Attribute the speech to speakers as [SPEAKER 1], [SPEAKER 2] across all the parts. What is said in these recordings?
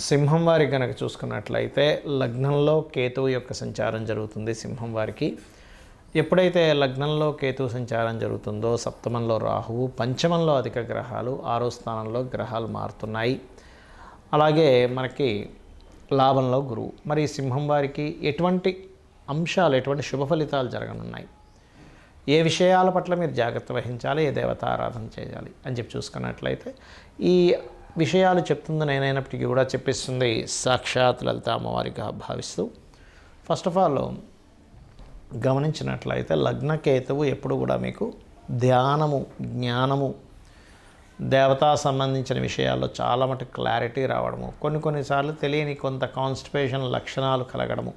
[SPEAKER 1] సింహం వారికి కనుక చూసుకున్నట్లయితే లగ్నంలో కేతువు యొక్క సంచారం జరుగుతుంది సింహం వారికి. ఎప్పుడైతే లగ్నంలో కేతు సంచారం జరుగుతుందో సప్తమంలో రాహువు పంచమంలో అధిక గ్రహాలు ఆరో స్థానంలో గ్రహాలు మారుతున్నాయి. అలాగే మనకి లాభంలో గురువు. మరి సింహం వారికి ఎటువంటి అంశాలు ఎటువంటి శుభ ఫలితాలు జరగనున్నాయి? ఏ విషయాల పట్ల మీరు జాగ్రత్త వహించాలి? ఏ దేవత ఆరాధన చేయాలి? అని చెప్పి చూసుకున్నట్లయితే ఈ విషయాలు చెప్తుంది నేనైనప్పటికీ కూడా చెప్పిస్తుంది సాక్షాత్ లలిత అమ్మవారిగా భావిస్తూ. ఫస్ట్ ఆఫ్ ఆల్ గమనించినట్లయితే లగ్నకేతువు ఎప్పుడు కూడా మీకు ధ్యానము జ్ఞానము దేవతా సంబంధించిన విషయాల్లో చాలా మటుకు క్లారిటీ రావడము కొన్ని కొన్నిసార్లు తెలియని కొంత కాన్స్టిపేషన్ లక్షణాలు కలగడము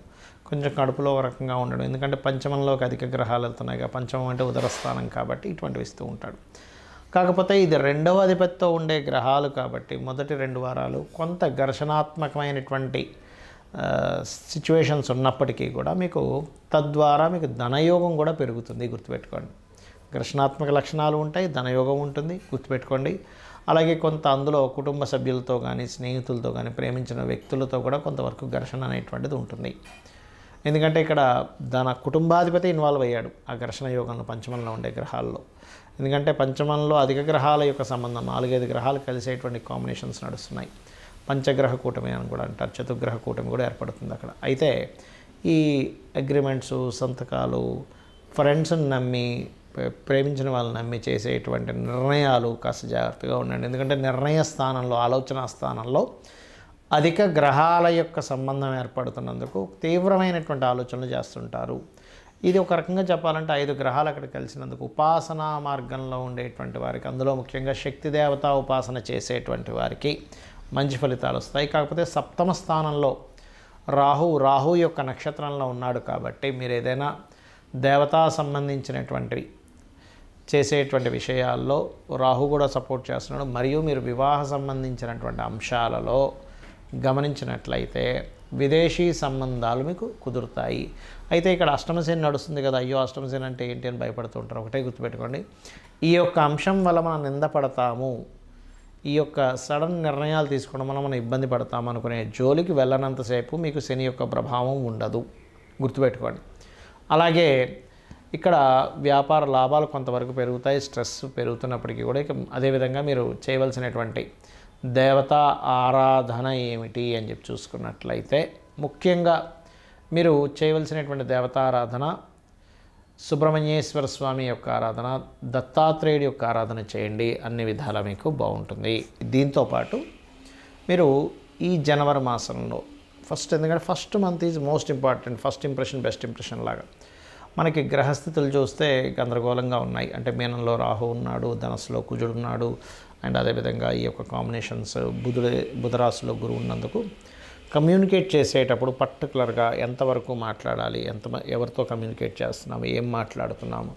[SPEAKER 1] కొంచెం కడుపులో ఒక రకంగా ఉండడం ఎందుకంటే పంచమంలోకి అధిక గ్రహాలు వెళ్తున్నాయి పంచమం అంటే ఉదరస్థానం కాబట్టి ఇటువంటివి ఇస్తూ ఉంటాడు. కాకపోతే ఇది రెండవ అధిపతితో ఉండే గ్రహాలు కాబట్టి మొదటి రెండు వారాలు కొంత ఘర్షణాత్మకమైనటువంటి సిచ్యువేషన్స్ ఉన్నప్పటికీ కూడా మీకు తద్వారా మీకు ధనయోగం కూడా పెరుగుతుంది గుర్తుపెట్టుకోండి. ఘర్షణాత్మక లక్షణాలు ఉంటాయి ధనయోగం ఉంటుంది గుర్తుపెట్టుకోండి. అలాగే కొంత అందులో కుటుంబ సభ్యులతో కానీ స్నేహితులతో కానీ ప్రేమించిన వ్యక్తులతో కూడా కొంతవరకు ఘర్షణ అనేటువంటిది ఉంటుంది. ఎందుకంటే ఇక్కడ ధన కుటుంబాధిపతి ఇన్వాల్వ్ అయ్యాడు ఆ ఘర్షణ యోగంలో పంచమంలో ఉండే గ్రహాల్లో. ఎందుకంటే పంచమంలో అధిక గ్రహాల యొక్క సంబంధం నాలుగైదు గ్రహాలు కలిసేటువంటి కాంబినేషన్స్ నడుస్తున్నాయి. పంచగ్రహ కూటమి అని కూడా అంటారు చతుగ్రహ కూటమి కూడా ఏర్పడుతుంది అక్కడ. అయితే ఈ అగ్రిమెంట్స్ సంతకాలు ఫ్రెండ్స్ని నమ్మి ప్రేమించిన వాళ్ళని నమ్మి చేసేటువంటి నిర్ణయాలు కాస్త జాగ్రత్తగా ఉండండి. ఎందుకంటే నిర్ణయ స్థానంలో ఆలోచన స్థానంలో అధిక గ్రహాల యొక్క సంబంధం ఏర్పడుతున్నందుకు తీవ్రమైనటువంటి ఆలోచనలు చేస్తుంటారు. ఇది ఒక రకంగా చెప్పాలంటే ఐదు గ్రహాలు అక్కడ కలిసినందుకు ఉపాసనా మార్గంలో ఉండేటువంటి వారికి అందులో ముఖ్యంగా శక్తి దేవత ఉపాసన చేసేటువంటి వారికి మంచి ఫలితాలు వస్తాయి. కాకపోతే సప్తమ స్థానంలో రాహు రాహు యొక్క నక్షత్రంలో ఉన్నాడు కాబట్టి మీరు ఏదైనా దేవతా సంబంధించినటువంటివి చేసేటువంటి విషయాల్లో రాహు కూడా సపోర్ట్ చేస్తున్నాడు. మరియు మీరు వివాహ సంబంధించినటువంటి అంశాలలో గమనించినట్లయితే విదేశీ సంబంధాలు మీకు కుదురుతాయి. అయితే ఇక్కడ అష్టమశని నడుస్తుంది కదా అయ్యో అష్టమశని అంటే ఏంటి అని భయపడుతూ ఉంటారు. ఒకటే గుర్తుపెట్టుకోండి. ఈ యొక్క అంశం వల్ల మనం నిందపడతాము ఈ యొక్క సడన్ నిర్ణయాలు తీసుకోవడం వల్ల మనం ఇబ్బంది పడతాం అనుకునే జోలికి వెళ్ళనంతసేపు మీకు శని యొక్క ప్రభావం ఉండదు. గుర్తుపెట్టుకోండి. అలాగే ఇక్కడ వ్యాపార లాభాలు కొంతవరకు పెరుగుతాయి స్ట్రెస్ పెరుగుతున్నప్పటికీ కూడా ఇక అదేవిధంగా మీరు చేయవలసినటువంటి దేవతా ఆరాధన ఏమిటి అని చెప్పి చూసుకున్నట్లయితే ముఖ్యంగా మీరు చేయవలసినటువంటి దేవతారాధన సుబ్రహ్మణ్యేశ్వర స్వామి యొక్క ఆరాధన దత్తాత్రేయుడి యొక్క ఆరాధన చేయండి. అన్ని విధాలా మీకు బాగుంటుంది. దీంతోపాటు మీరు ఈ జనవరి మాసంలో ఫస్ట్ ఎందుకంటే first month is most important first impression best impression లాగా. మనకి గ్రహస్థితులు చూస్తే గందరగోళంగా ఉన్నాయి. అంటే మీనంలో రాహు ఉన్నాడు ధనస్సులో కుజుడు ఉన్నాడు అండ్ అదేవిధంగా ఈ యొక్క కాంబినేషన్స్ బుధుడే బుధరాశిలో గురువు ఉన్నందుకు కమ్యూనికేట్ చేసేటప్పుడు పర్టికులర్గా ఎంతవరకు మాట్లాడాలి ఎంత ఎవరితో కమ్యూనికేట్ చేస్తున్నాము ఏం మాట్లాడుతున్నాము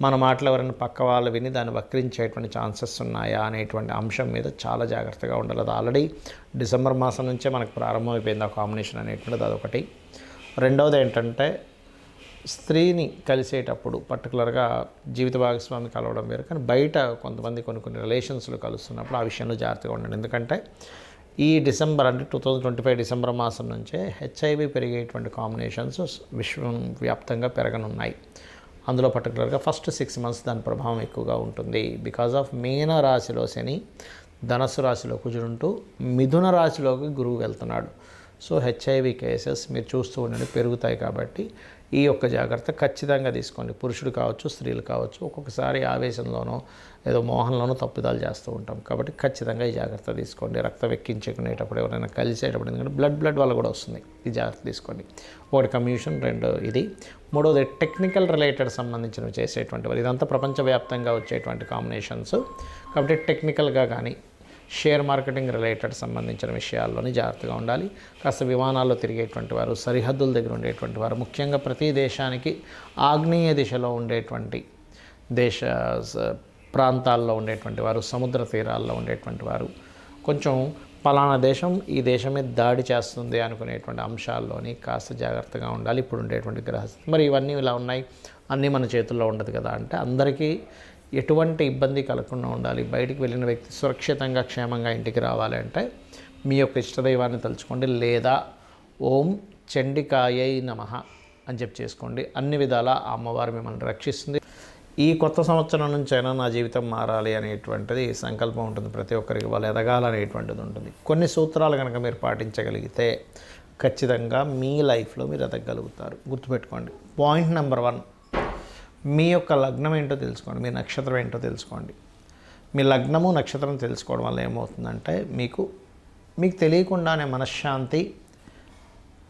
[SPEAKER 1] మన మాటలు ఎవరైనా పక్క వాళ్ళు విని దాన్ని వక్రించేటువంటి ఛాన్సెస్ ఉన్నాయా అనేటువంటి అంశం మీద చాలా జాగ్రత్తగా ఉండాలి. అది ఆల్రెడీ డిసెంబర్ మాసం నుంచే మనకు ప్రారంభమైపోయింది ఆ కాంబినేషన్ అనేటువంటిది అదొకటి. రెండవది ఏంటంటే స్త్రీని కలిసేటప్పుడు పర్టికులర్గా జీవిత భాగస్వామి కలవడం వేరు. కానీ బయట కొంతమంది కొన్ని కొన్ని రిలేషన్స్లో కలుస్తున్నప్పుడు ఆ విషయంలో జాగ్రత్తగా ఉండండి. ఎందుకంటే ఈ డిసెంబర్ అంటే two thousand twenty five December మాసం నుంచే హెచ్ఐవి పెరిగేటువంటి కాంబినేషన్స్ విశ్వం వ్యాప్తంగా పెరగనున్నాయి. అందులో పర్టికులర్గా ఫస్ట్ సిక్స్ మంత్స్ దాని ప్రభావం ఎక్కువగా ఉంటుంది. బికాజ్ ఆఫ్ మీన రాశిలో శని ధనస్సు రాశిలో కుజుడుంటూ మిథున రాశిలోకి గురువు వెళ్తున్నాడు. సో హెచ్ఐవి కేసెస్ మీరు చూస్తూ ఉండండి పెరుగుతాయి కాబట్టి ఈ యొక్క జాగ్రత్త ఖచ్చితంగా తీసుకోండి. పురుషుడు కావచ్చు స్త్రీలు కావచ్చు ఒక్కొక్కసారి ఆవేశంలోనో ఏదో మోహంలోనో తప్పిదాలు చేస్తూ ఉంటాం. కాబట్టి ఖచ్చితంగా ఈ జాగ్రత్త తీసుకోండి. రక్తం ఎక్కించుకునేటప్పుడు ఎవరైనా కలిసేటప్పుడు ఎందుకంటే బ్లడ్ బ్లడ్ వల్ల కూడా వస్తుంది. ఈ జాగ్రత్త తీసుకోండి. ఒకటి కమ్యూషన్ రెండు ఇది. మూడోది టెక్నికల్ రిలేటెడ్ సంబంధించినవి చేసేటువంటి వారు ఇదంతా ప్రపంచవ్యాప్తంగా వచ్చేటువంటి కాంబినేషన్స్. కాబట్టి టెక్నికల్గా కానీ షేర్ మార్కెటింగ్ రిలేటెడ్ సంబంధించిన విషయాల్లోని జాగ్రత్తగా ఉండాలి. కాస్త విమానాల్లో తిరిగేటువంటి వారు సరిహద్దుల దగ్గర ఉండేటువంటి వారు ముఖ్యంగా ప్రతి దేశానికి ఆగ్నేయ దిశలో ఉండేటువంటి దేశ ప్రాంతాల్లో ఉండేటువంటి వారు సముద్ర తీరాల్లో ఉండేటువంటి వారు కొంచెం పలానా దేశం ఈ దేశం మీద దాడి చేస్తుంది అనుకునేటువంటి అంశాల్లోని కాస్త జాగ్రత్తగా ఉండాలి. ఇప్పుడు ఉండేటువంటి గ్రహస్థితి. మరి ఇవన్నీ ఇలా ఉన్నాయి. అన్నీ మన చేతుల్లో ఉండదు కదా అంటే అందరికీ ఎటువంటి ఇబ్బంది కలగకుండా ఉండాలి. బయటికి వెళ్ళిన వ్యక్తి సురక్షితంగా క్షేమంగా ఇంటికి రావాలంటే మీ యొక్క ఇష్టదైవాన్ని తలుచుకోండి. లేదా ఓం చండికాయై నమ అని చెప్పి చేసుకోండి. అన్ని విధాల ఆ అమ్మవారు మిమ్మల్ని రక్షిస్తుంది. ఈ కొత్త సంవత్సరం నుంచైనా నా జీవితం మారాలి అనేటువంటిది సంకల్పం ఉంటుంది. ప్రతి ఒక్కరికి వాళ్ళు ఎదగాలనేటువంటిది ఉంటుంది. కొన్ని సూత్రాలు కనుక మీరు పాటించగలిగితే ఖచ్చితంగా మీ లైఫ్లో మీరు ఎదగలుగుతారు. గుర్తుపెట్టుకోండి. Point number one. మీ యొక్క లగ్నం ఏంటో తెలుసుకోండి మీ నక్షత్రం ఏంటో తెలుసుకోండి. మీ లగ్నము నక్షత్రం తెలుసుకోవడం వల్ల ఏమవుతుందంటే మీకు మీకు తెలియకుండానే మనశ్శాంతి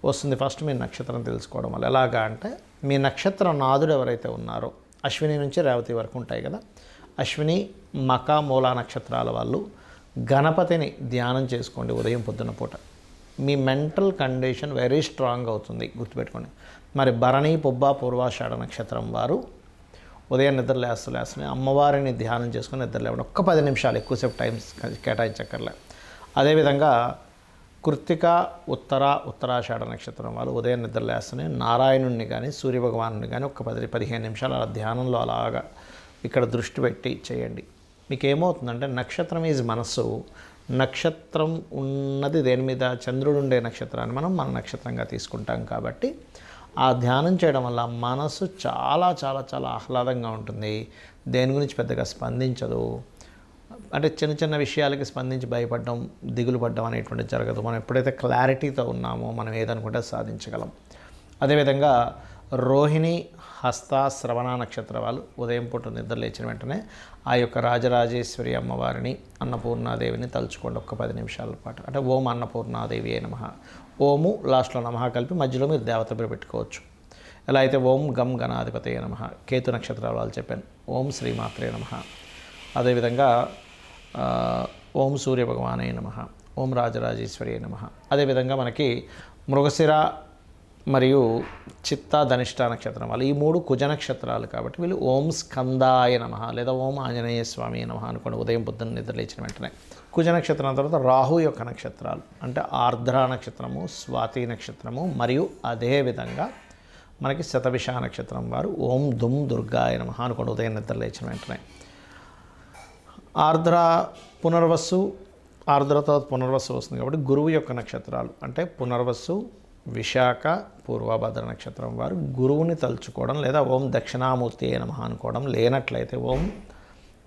[SPEAKER 1] వస్తుంది ఫస్ట్ మీ నక్షత్రం తెలుసుకోవడం వల్ల. ఎలాగా అంటే మీ నక్షత్ర నాదుడు ఎవరైతే ఉన్నారో అశ్విని నుంచి రేవతి వరకు ఉంటాయి కదా అశ్విని మక మూల నక్షత్రాల వాళ్ళు గణపతిని ధ్యానం చేసుకోండి ఉదయం పొద్దున పూట. మీ మెంటల్ కండిషన్ వెరీ స్ట్రాంగ్ అవుతుంది గుర్తుపెట్టుకోండి. మరి భరణి పుబ్బ పూర్వాషాఢ నక్షత్రం వారు ఉదయం నిద్ర లేస్తూ లేస్తూనే అమ్మవారిని ధ్యానం చేసుకుని నిద్ర లేవడం ఒక్క పది నిమిషాలు ఎక్కువసేపు టైం కేటాయించక్కర్లే. అదేవిధంగా కృత్తిక ఉత్తర ఉత్తరాషాఢ నక్షత్రం వాళ్ళు ఉదయం నిద్ర లేస్తూనే నారాయణుడిని కానీ సూర్యభగవానుని కానీ ఒక పది పదిహేను నిమిషాలు అలా ధ్యానంలో అలాగా ఇక్కడ దృష్టి పెట్టి చేయండి. మీకు ఏమవుతుందంటే నక్షత్రం ఈజ్ మనస్సు. నక్షత్రం ఉన్నది దేని మీద? చంద్రుడు ఉండే నక్షత్రాన్ని మనం మన నక్షత్రంగా తీసుకుంటాం కాబట్టి ఆ ధ్యానం చేయడం వల్ల మనసు చాలా చాలా చాలా ఆహ్లాదంగా ఉంటుంది. దేని గురించి పెద్దగా స్పందించదు. అంటే చిన్న చిన్న విషయాలకి స్పందించి భయపడడం దిగులు పడడం అనేటువంటిది జరగదు. మనం ఎప్పుడైతే క్లారిటీతో ఉన్నామో మనం ఏదనుకుంటే సాధించగలం. అదేవిధంగా రోహిణి హస్త శ్రవణ నక్షత్ర వాళ్ళు ఉదయం పూట నిద్ర లేచిన వెంటనే ఆ యొక్క రాజరాజేశ్వరి అమ్మవారిని అన్నపూర్ణాదేవిని తలుచుకోండి ఒక్క పది నిమిషాల పాటు. అంటే ఓం అన్నపూర్ణాదేవి ఏ నమ. ఓము లాస్ట్లో నమః కలిపి మధ్యలో మీరు దేవత పేరు పెట్టుకోవచ్చు. ఎలా అయితే ఓం గం గణాధిపతి నమ కేతు నక్షత్రాలు వాళ్ళు చెప్పాను. ఓం శ్రీమాత్రే నమ. అదేవిధంగా ఓం సూర్య భగవానే నమ ఓం రాజరాజేశ్వరి నమ. అదేవిధంగా మనకి మృగశిర మరియు చిత్త ధనిష్ట నక్షత్రం వాళ్ళు ఈ మూడు కుజ నక్షత్రాలు కాబట్టి వీళ్ళు ఓం స్కందాయ నమ లేదా ఓం ఆంజనేయ స్వామి నమ అనుకోండి. ఉదయం పొద్దున్న నిద్ర లేచిన వెంటనే. కుజ నక్షత్రం తర్వాత రాహు యొక్క నక్షత్రాలు. అంటే ఆర్ద్ర నక్షత్రము స్వాతి నక్షత్రము మరియు అదేవిధంగా మనకి శతభిష నక్షత్రం వారు ఓం దుమ్ దుర్గాయ నమ అనుకోండి. ఉదయం నిద్ర లేచిన వెంటనే. ఆర్ద్ర పునర్వస్సు ఆర్ద్ర తర్వాత పునర్వస్సు వస్తుంది కాబట్టి గురువు యొక్క నక్షత్రాలు. అంటే పునర్వస్సు విశాఖ పూర్వభద్ర నక్షత్రం వారు గురువుని తలుచుకోవడం లేదా ఓం దక్షిణామూర్తి అయిన అనుకోవడం లేనట్లయితే ఓం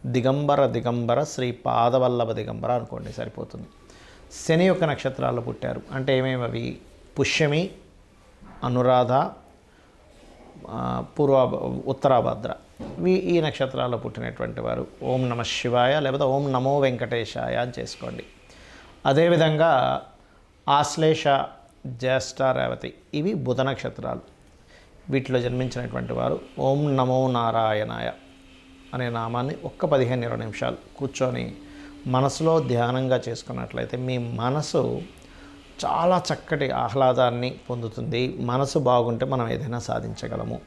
[SPEAKER 1] దిగంబర దిగంబర శ్రీ పాదవల్లభ దిగంబర అనుకోండి సరిపోతుంది. శని యొక్క నక్షత్రాలు పుట్టారు. అంటే ఏమేమి అవి? పుష్యమి అనురాధ పూర్వ ఉత్తరాభద్ర. ఈ నక్షత్రాల్లో పుట్టినటువంటి వారు. ఓం నమ శివాయ లేకపోతే ఓం నమో వెంకటేశాయ అని చేసుకోండి. అదేవిధంగా ఆశ్లేష జ్యేష్ఠ రేవతి ఇవి బుధ నక్షత్రాలు. వీటిలో జన్మించినటువంటి వారు ఓం నమో నారాయణాయ అనే నామాన్ని ఒక్క పదిహేను ఇరవై నిమిషాలు కూర్చొని మనసులో ధ్యానంగా చేసుకున్నట్లయితే మీ మనసు చాలా చక్కటి ఆహ్లాదాన్ని పొందుతుంది. మనసు బాగుంటే మనం ఏదైనా సాధించగలము.